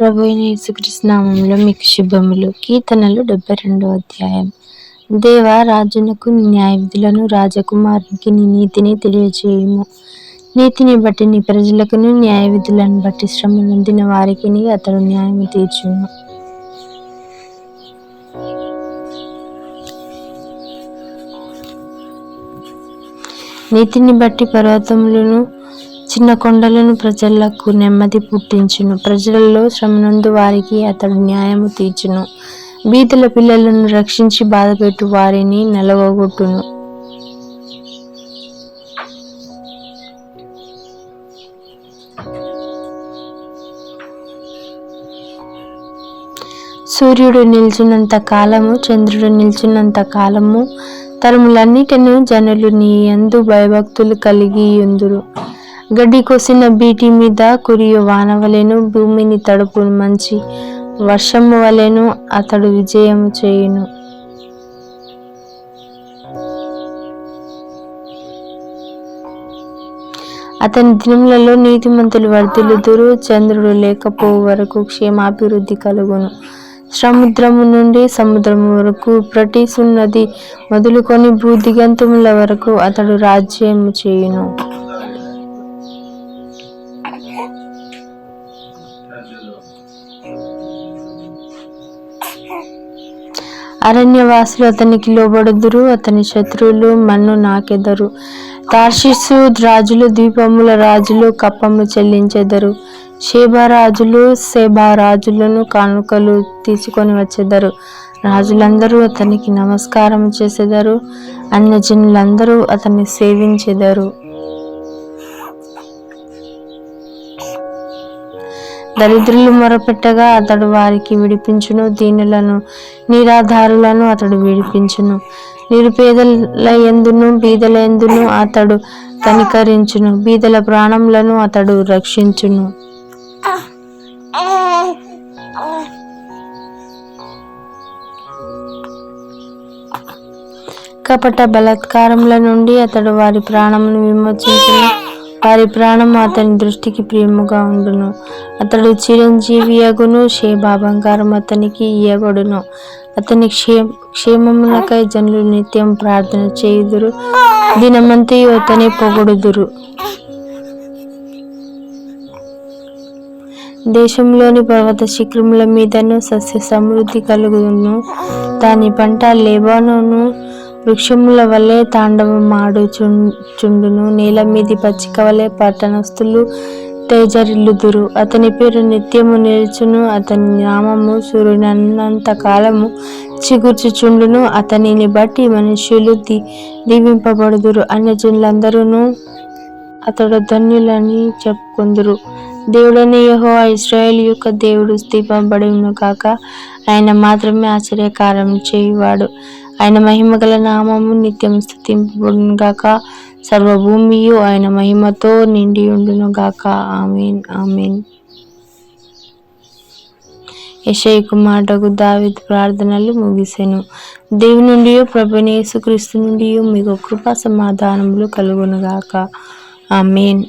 ప్రభు యేసుకృష్ణామంలో మీకు శుభములు. కీర్తనలు డెబ్బై రెండో అధ్యాయం. దేవ రాజునకు నీ న్యాయ విధులను రాజకుమారునికి నీ నీతిని తెలియచేయము. నీతిని బట్టి నీ ప్రజలకును న్యాయ విధులను బట్టి శ్రమ నొందిన వారికి అతడు న్యాయం తీర్చును. నీతిని బట్టి పర్వతములను చిన్న కొండలను ప్రజలకు నెమ్మది పుట్టించును. ప్రజలలో శ్రమనందు వారికి అతడు న్యాయము తీర్చును. బీదల పిల్లలను రక్షించి బాధపెట్టు వారిని నలవగొట్టును. సూర్యుడు నిల్చున్నంత కాలము చంద్రుడు నిల్చున్నంత కాలము తరములన్నిటిను జనులు నీ యందు భయభక్తులు కలిగి ఎందురు గడ్డి కోసిన బీటి మీద కురియు వానవలెను భూమిని తడుపు మంచి వర్షము వలెను అతడు విజయము చేయును. అతని దినములలో నీతిమంతులు వర్ధిల్లుదురు చంద్రుడు లేకపోవు వరకు క్షేమాభివృద్ధి కలుగును. సముద్రము నుండి సముద్రము వరకు ప్రటీసున్నది మొదలుకొని భూదిగంతముల వరకు అతడు రాజ్యము చేయును. అరణ్యవాసులు అతనికి లోబడుదురు అతని శత్రువులు మన్ను నాకెదరు. తార్షిసు రాజులు ద్వీపముల రాజులు కప్పము చెల్లించెదరు. రాజులు సేబా రాజులను కానుకలు తీసుకొని వచ్చేదరు. రాజులందరూ అతనికి నమస్కారం చేసేదారు. అన్యజనులందరూ అతన్ని సేవించెదరు. దరిద్రులు మొరపెట్టగా అతడు వారికి విడిపించును దీనులను నిరాధారులను అతడు విడిపించును. నిరుపేదల ఎందును బీదల ఎందును అతడు కనికరించును. బీదల ప్రాణములను అతడు రక్షించును. కపట బలాత్కారముల నుండి అతడు వారి ప్రాణమును విమోచించును. వారి ప్రాణం అతని దృష్టికి ప్రియముగా ఉండును. అతడు చిరంజీవి అగును షేబా బంగారం అతనికి ఇయ్యబడును. అతని క్షే క్షేమమునకై జనులు నిత్యం ప్రార్థన చేయుదురు. దినమంతయు అతని పొగడుదురు. దేశంలోని పర్వత శిఖరముల మీదను సస్య సమృద్ధి కలుగును దాని పంట లేబానోను వృక్షముల వలె తాండవమాడు చుండును. నేల మీది పచ్చిక వలె పట్టణస్థులు తేజరిల్లుదురు. అతని పేరు నిత్యము నిలుచును. అతని నామము సూర్యునంత కాలము చిగుర్చుచుండును. అతనిని బట్టి మనుష్యులు ది దీవింపబడుదురు. అన్యజనులందరూ అతడు ధన్యులని చెప్పుకుందురు. దేవుడని యహో ఇస్రాయేల్ యొక్క దేవుడు స్థిపబడి కాక ఆయన మాత్రమే ఆశ్చర్యకారం చేయువాడు. ఆయన మహిమగల నామము నిత్యం స్థుతింపబడును గాక. సర్వభూమియు ఆయన మహిమతో నిండి ఉండును గాక. Amen amen. యశయ కుమారుడు దావిద్ ప్రార్థనలు ముగిసెను. దేవుని నుండి ప్రభునేసు క్రీస్తు నుండి మీకు కృపా సమాధానములు కలుగునుగాక ఆమెన్.